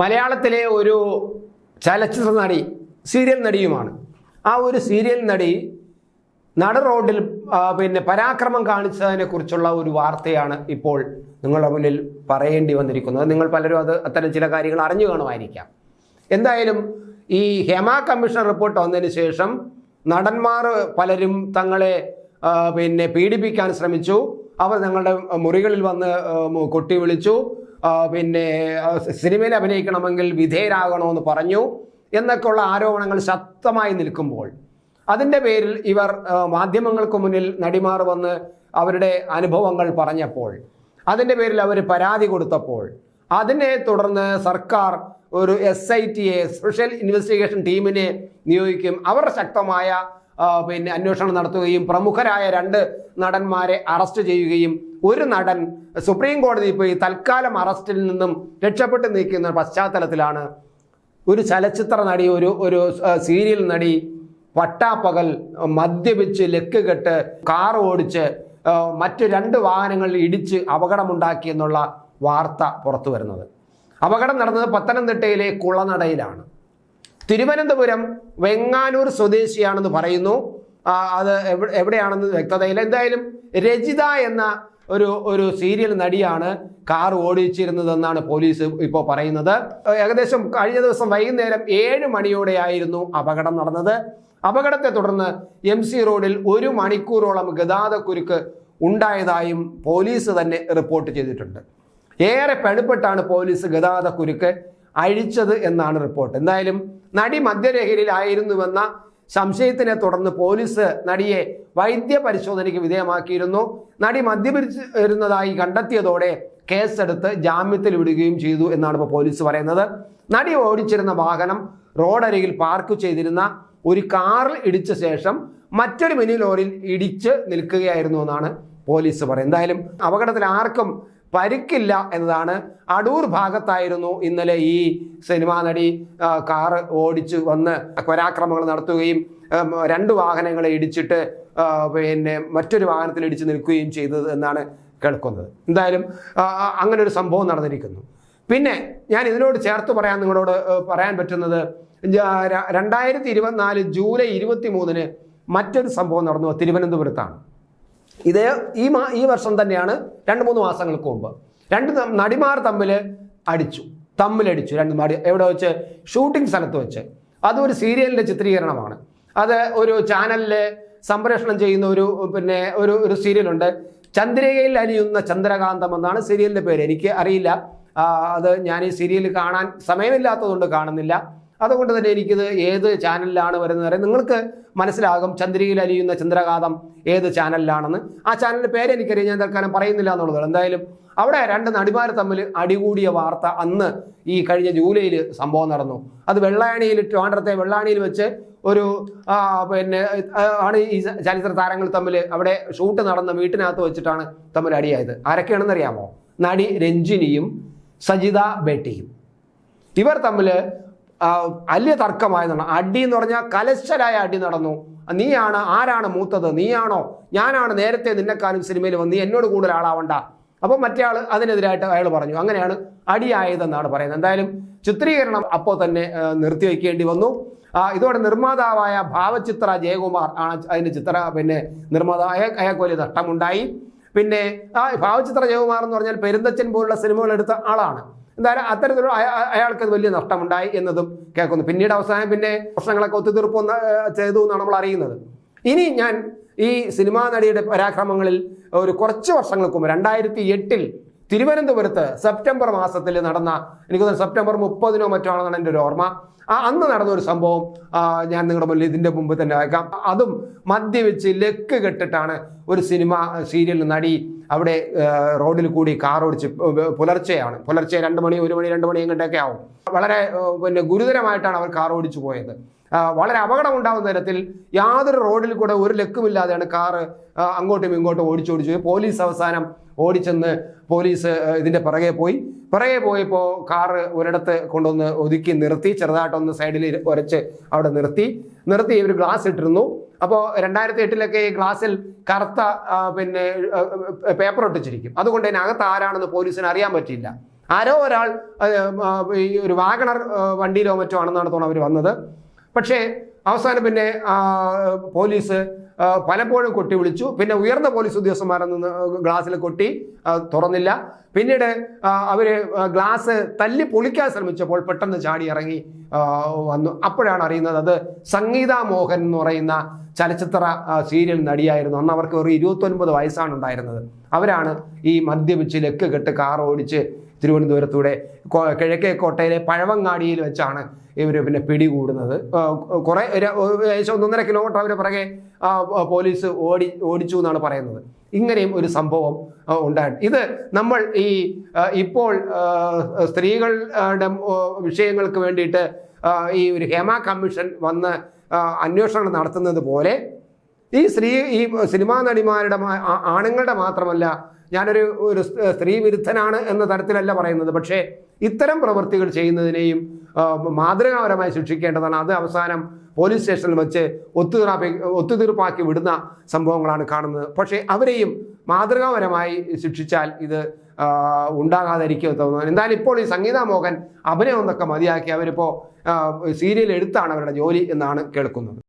മലയാളത്തിലെ ഒരു ചലച്ചിത്ര നടി സീരിയൽ നടിയുമാണ്. ആ ഒരു സീരിയൽ നടി നട റോഡിൽ പിന്നെ പരാക്രമം കാണിച്ചതിനെ കുറിച്ചുള്ള ഒരു വാർത്തയാണ് ഇപ്പോൾ നിങ്ങളുടെ മുന്നിൽ പറയേണ്ടി വന്നിരിക്കുന്നത്. നിങ്ങൾ പലരും അത് അത്തരം ചില കാര്യങ്ങൾ അറിഞ്ഞു കാണുമായിരിക്കാം. എന്തായാലും ഈ ഹേമ കമ്മീഷൻ റിപ്പോർട്ട് വന്നതിന് ശേഷം നടന്മാർ പലരും തങ്ങളെ പിന്നെ പീഡിപ്പിക്കാൻ ശ്രമിച്ചു. അവർ ഞങ്ങളുടെ മുറികളിൽ വന്ന് കൊട്ടി വിളിച്ചു. പിന്നെ സിനിമയിൽ അഭിനയിക്കണമെങ്കിൽ വിധേയരാകണമെന്ന് പറഞ്ഞു എന്നൊക്കെയുള്ള ആരോപണങ്ങൾ ശക്തമായി നിൽക്കുമ്പോൾ അതിന്റെ പേരിൽ ഇവർ മാധ്യമങ്ങൾക്ക് മുന്നിൽ നടിമാർ വന്ന് അവരുടെ അനുഭവങ്ങൾ പറഞ്ഞപ്പോൾ അതിന്റെ പേരിൽ അവർ പരാതി കൊടുത്തപ്പോൾ അതിനെ തുടർന്ന് സർക്കാർ ഒരു എസ് ഐ ടിയെ സ്പെഷ്യൽ ഇൻവെസ്റ്റിഗേഷൻ ടീമിനെ നിയോഗിക്കും. അവർ ശക്തമായ പിന്നെ അന്വേഷണം നടത്തുകയും പ്രമുഖരായ രണ്ട് നടന്മാരെ അറസ്റ്റ് ചെയ്യുകയും ഒരു നടൻ സുപ്രീം കോടതി പോയി തൽക്കാലം അറസ്റ്റിൽ നിന്നും രക്ഷപ്പെട്ട് നിൽക്കുന്ന പശ്ചാത്തലത്തിലാണ് ഒരു ചലച്ചിത്ര നടി ഒരു ഒരു സീരിയൽ നടി പട്ടാപ്പകൽ മദ്യപിച്ച് ലക്ക് കെട്ട് കാർ ഓടിച്ച് മറ്റു രണ്ട് വാഹനങ്ങളിൽ ഇടിച്ച് അപകടമുണ്ടാക്കി എന്നുള്ള വാർത്ത പുറത്തു വരുന്നത്. അപകടം നടന്നത് പത്തനംതിട്ടയിലെ കുളനടയിലാണ്. തിരുവനന്തപുരം വെങ്ങാനൂർ സ്വദേശിയാണെന്ന് പറയുന്നു. അത് എവിടെ എവിടെയാണെന്ന് വ്യക്തതയില്ല. എന്തായാലും രജിത എന്ന ഒരു ഒരു സീരിയൽ നടിയാണ് കാർ ഓടിച്ചിരുന്നതെന്നാണ് പോലീസ് ഇപ്പോൾ പറയുന്നത്. ഏകദേശം കഴിഞ്ഞ ദിവസം വൈകുന്നേരം ഏഴ് മണിയോടെയായിരുന്നു അപകടം നടന്നത്. അപകടത്തെ തുടർന്ന് എം സി റോഡിൽ ഒരു മണിക്കൂറോളം ഗതാഗതക്കുരുക്ക് ഉണ്ടായതായും പോലീസ് തന്നെ റിപ്പോർട്ട് ചെയ്തിട്ടുണ്ട്. ഏറെ പെടുപ്പെട്ടാണ് പോലീസ് ഗതാഗതക്കുരുക്ക് അഴിച്ചത് എന്നാണ് റിപ്പോർട്ട് എന്തായാലും നടി മദ്യലഹരിയിലായിരുന്നുവെന്ന സംശയത്തിനെ തുടർന്ന് പോലീസ് നടിയെ വൈദ്യ പരിശോധനയ്ക്ക് വിധേയമാക്കിയിരുന്നു. നടി മദ്യപിച്ചിരുന്നതായി കണ്ടെത്തിയതോടെ കേസെടുത്ത് ജാമ്യത്തിൽ വിടുകയും ചെയ്തു എന്നാണ് ഇപ്പോൾ പോലീസ് പറയുന്നത്. നടി ഓടിച്ചിരുന്ന വാഹനം റോഡരികിൽ പാർക്ക് ചെയ്തിരുന്ന ഒരു കാറിൽ ഇടിച്ച ശേഷം മറ്റൊരു മിനി ലോറിയിൽ ഇടിച്ച് നിൽക്കുകയായിരുന്നു എന്നാണ് പോലീസ് പറയുന്നത്. എന്തായാലും അപകടത്തിൽ ആർക്കും പരിക്കില്ല എന്നതാണ് അടൂർ ഭാഗത്തായിരുന്നു ഇന്നലെ ഈ സിനിമാ നടി കാറ് ഓടിച്ച് വന്ന് പരാക്രമങ്ങൾ നടത്തുകയും രണ്ട് വാഹനങ്ങളെ ഇടിച്ചിട്ട് പിന്നെ മറ്റൊരു വാഹനത്തിൽ ഇടിച്ച് നിൽക്കുകയും ചെയ്തത് എന്നാണ് കേൾക്കുന്നത്. എന്തായാലും അങ്ങനെ ഒരു സംഭവം നടന്നിരിക്കുന്നു. പിന്നെ ഞാൻ ഇതിനോട് ചേർത്ത് പറയാൻ നിങ്ങളോട് പറയാൻ പറ്റുന്നത് രണ്ടായിരത്തി ഇരുപത്തിനാല് ജൂലൈ ഇരുപത്തി മൂന്നിന് മറ്റൊരു സംഭവം നടന്നു തിരുവനന്തപുരത്താണ്. ഇത് ഈ മാ ഈ വർഷം തന്നെയാണ് രണ്ട് മൂന്ന് മാസങ്ങൾക്ക് മുമ്പ്. രണ്ട് നടിമാർ തമ്മിൽ അടിച്ചു. തമ്മിലടിച്ചു. രണ്ട് നടി എവിടെ വെച്ച്? ഷൂട്ടിംഗ് സ്ഥലത്ത് വെച്ച്. അതൊരു സീരിയലിന്റെ ചിത്രീകരണമാണ്. അത് ഒരു ചാനലിൽ സംപ്രേഷണം ചെയ്യുന്ന ഒരു പിന്നെ ഒരു ഒരു സീരിയലുണ്ട്. ചന്ദ്രികയിൽ അലിയുന്ന ചന്ദ്രകാന്തം എന്നാണ് സീരിയലിന്റെ പേര്. എനിക്ക് അറിയില്ല. അത് ഞാൻ ഈ സീരിയൽ കാണാൻ സമയമില്ലാത്തതുകൊണ്ട് കാണുന്നില്ല. അതുകൊണ്ട് തന്നെ എനിക്കിത് ഏത് ചാനലിലാണ് വരുന്നത് അറിയാം. നിങ്ങൾക്ക് മനസ്സിലാകും ചന്ദ്രികയിൽ അലിയുന്ന ചന്ദ്രഘാതം ഏത് ചാനലിലാണെന്ന്. ആ ചാനലിന്റെ പേര് എനിക്കറിയാം ഞാൻ തൽക്കാലം പറയുന്നില്ല എന്നുള്ളത് എന്തായാലും അവിടെ രണ്ട് നടിമാർ തമ്മിൽ അടികൂടിയ വാർത്ത അന്ന് ഈ കഴിഞ്ഞ ജൂലൈയിൽ സംഭവം നടന്നു. അത് വെള്ളായണിയിൽ ട്രിവാൻഡ്രത്തെ വെള്ളാണിയിൽ വെച്ച് ഒരു പിന്നെ ആണ് ഈ ചലച്ചിത്ര താരങ്ങൾ തമ്മിൽ അവിടെ ഷൂട്ട് നടന്ന വീട്ടിനകത്ത് വെച്ചിട്ടാണ് തമ്മിൽ അടിയായത്. ആരൊക്കെയാണെന്ന് അറിയാമോ നടി രഞ്ജിനിയും സജിത ബേട്ടിയും. ഇവർ തമ്മിൽ വലിയ തർക്കമായതാണ്. അടി എന്ന് പറഞ്ഞാൽ കലശലായ അടി നടന്നു. നീയാണ് ആരാണ് മൂത്തത്? നീയാണോ? ഞാനാണ് നേരത്തെ നിന്നെക്കാലും സിനിമയിൽ വന്ന് നീ എന്നോട് കൂടുതൽ ആളാവണ്ട. അപ്പോൾ മറ്റേ ആൾ അതിനെതിരായിട്ട് അയാൾ പറഞ്ഞു. അങ്ങനെയാണ് അടിയായതെന്നാണ് പറയുന്നത്. എന്തായാലും ചിത്രീകരണം അപ്പോൾ തന്നെ നിർത്തി നിർത്തിവെക്കേണ്ടി വന്നു. ഇതോടെ നിർമ്മാതാവായ ഭാവചിത്ര ജയകുമാർ ആണ് അതിന്റെ ചിത്ര പിന്നെ നിർമ്മാതാവ് അയാൾക്ക് വലിയ നഷ്ടമുണ്ടായി. പിന്നെ ആ ഭാവചിത്ര ജയകുമാർ എന്ന് പറഞ്ഞാൽ പെരുന്തച്ചൻ പോലുള്ള സിനിമകൾ എടുത്ത ആളാണ്. എന്തായാലും അത്തരത്തിലുള്ള അയ- അയ- അയാൾക്ക് വലിയ നഷ്ടമുണ്ടായി എന്നതും കേൾക്കുന്നു. പിന്നീട് അവസാനം പിന്നെ പ്രശ്നങ്ങളൊക്കെ ഒത്തുതീർപ്പ് ചെയ്തു എന്നാണ് നമ്മൾ അറിയുന്നത്. ഇനി ഞാൻ ഈ സിനിമാ നടിയുടെ പരാക്രമങ്ങളിൽ ഒരു കുറച്ച് വർഷങ്ങൾക്ക് മുമ്പ് രണ്ടായിരത്തി എട്ടിൽ തിരുവനന്തപുരത്ത് സെപ്റ്റംബർ മാസത്തിൽ നടന്ന എനിക്ക് തോന്നുന്നു സെപ്റ്റംബർ മുപ്പതിനോ മറ്റോ ആണെന്നാണ് എന്റെ ഒരു ഓർമ്മ. ആ അന്ന് നടന്ന ഒരു സംഭവം ഞാൻ നിങ്ങളുടെ മുന്നിൽ ഇതിന്റെ മുമ്പ് തന്നെ അയക്കാം അതും മദ്യവെച്ച് ലെക്ക് കെട്ടിട്ടാണ് ഒരു സിനിമ സീരിയൽ നടി അവിടെ റോഡിൽ കൂടി കാർ ഓടിച്ച് പുലർച്ചെയാണ്. പുലർച്ചെ രണ്ട് മണി ഒരു മണി രണ്ട് മണി എങ്ങോട്ടൊക്കെ ആവും. വളരെ പിന്നെ ഗുരുതരമായിട്ടാണ് അവർ കാർ ഓടിച്ചു പോയത്. ആ, അപകടം ഉണ്ടാകുന്ന തരത്തിൽ യാതൊരു റോഡിൽ കൂടെ ഒരു ലക്കുമില്ലാതെയാണ് കാറ് അങ്ങോട്ടും ഇങ്ങോട്ടും ഓടിച്ചോടിച്ചു. പോലീസ് അവസാനം ഓടിച്ചെന്ന് പോലീസ് ഇതിന്റെ പിറകെ പോയി. പിറകെ പോയപ്പോൾ കാറ് ഒരിടത്ത് കൊണ്ടുവന്ന് ഒതുക്കി നിർത്തി ചെറുതായിട്ടൊന്ന് സൈഡിൽ ഉരച്ച് അവിടെ നിർത്തി. നിർത്തി ഇവർ ഗ്ലാസ് ഇട്ടിരുന്നു. അപ്പോൾ രണ്ടായിരത്തി എട്ടിലൊക്കെ ഈ ഗ്ലാസ്സിൽ കറുത്ത പിന്നെ പേപ്പർ ഒട്ടിച്ചിരിക്കും. അതുകൊണ്ട് അതിനകത്ത് ആരാണെന്ന് പോലീസിന് അറിയാൻ പറ്റിയില്ല. ആരോ ഒരാൾ ഈ ഒരു വാഗണർ വണ്ടിയിലോ മറ്റോ ആണെന്നാണ് തോന്നുന്നത് അവർ വന്നത്. പക്ഷേ അവസാനം പിന്നെ പോലീസ് പലപ്പോഴും കൊട്ടി വിളിച്ചു പിന്നെ ഉയർന്ന പോലീസ് ഉദ്യോഗസ്ഥന്മാരെ നിന്ന് ഗ്ലാസ്സിൽ കൊട്ടി തുറന്നില്ല. പിന്നീട് അവർ ഗ്ലാസ് തല്ലി പൊളിക്കാൻ ശ്രമിച്ചപ്പോൾ പെട്ടെന്ന് ചാടി ഇറങ്ങി വന്നു. അപ്പോഴാണ് അറിയുന്നത് അത് സംഗീത മോഹൻ എന്ന് പറയുന്ന ചലച്ചിത്ര സീരിയൽ നടിയായിരുന്നു. അന്ന് അവർക്ക് ഒരു ഇരുപത്തൊൻപത് വയസ്സാണ് ഉണ്ടായിരുന്നത്. അവരാണ് ഈ മദ്യപിച്ച് ലെക്ക് കെട്ട് കാർ ഓടിച്ച് തിരുവനന്തപുരത്തൂടെ കിഴക്കേ കോട്ടയിലെ പഴവങ്ങാടിയിൽ വെച്ചാണ് ഇവർ പിന്നെ പിടികൂടുന്നത്. കുറേ ഏകദേശം ഒന്നൊന്നര കിലോമീറ്റർ അവരെ പിറകെ പോലീസ് ഓടി ഓടിച്ചു എന്നാണ് പറയുന്നത്. ഇങ്ങനെയും ഒരു സംഭവം ഉണ്ടായി ഇത് നമ്മൾ ഈ ഇപ്പോൾ സ്ത്രീകളുടെ വിഷയങ്ങൾക്ക് വേണ്ടിയിട്ട് ഈ ഒരു ഹേമ കമ്മീഷൻ വന്ന് അന്വേഷണം നടത്തുന്നത് പോലെ ഈ സ്ത്രീ ഈ സിനിമാ നടിമാരുടെ ആണുങ്ങളുടെ മാത്രമല്ല ഞാനൊരു ഒരു സ്ത്രീ വിരുദ്ധനാണ് എന്ന തരത്തിലല്ല പറയുന്നത്. പക്ഷേ ഇത്തരം പ്രവൃത്തികൾ ചെയ്യുന്നതിനെയും മാതൃകാപരമായി ശിക്ഷിക്കേണ്ടതാണ്. അത് അവസാനം പോലീസ് സ്റ്റേഷനിൽ വെച്ച് ഒത്തുതീർപ്പാക്കി ഒത്തുതീർപ്പാക്കി വിടുന്ന സംഭവങ്ങളാണ് കാണുന്നത്. പക്ഷേ അവരെയും മാതൃകാപരമായി ശിക്ഷിച്ചാൽ ഇത് ഉണ്ടാകാതിരിക്കുമെന്ന് എന്തായാലും ഇപ്പോൾ ഈ സംഗീത മോഹൻ അഭിനയം എന്നൊക്കെ മതിയാക്കി അവരിപ്പോൾ സീരിയൽ എടുത്താണ് അവരുടെ ജോലി എന്നാണ് കേൾക്കുന്നത്.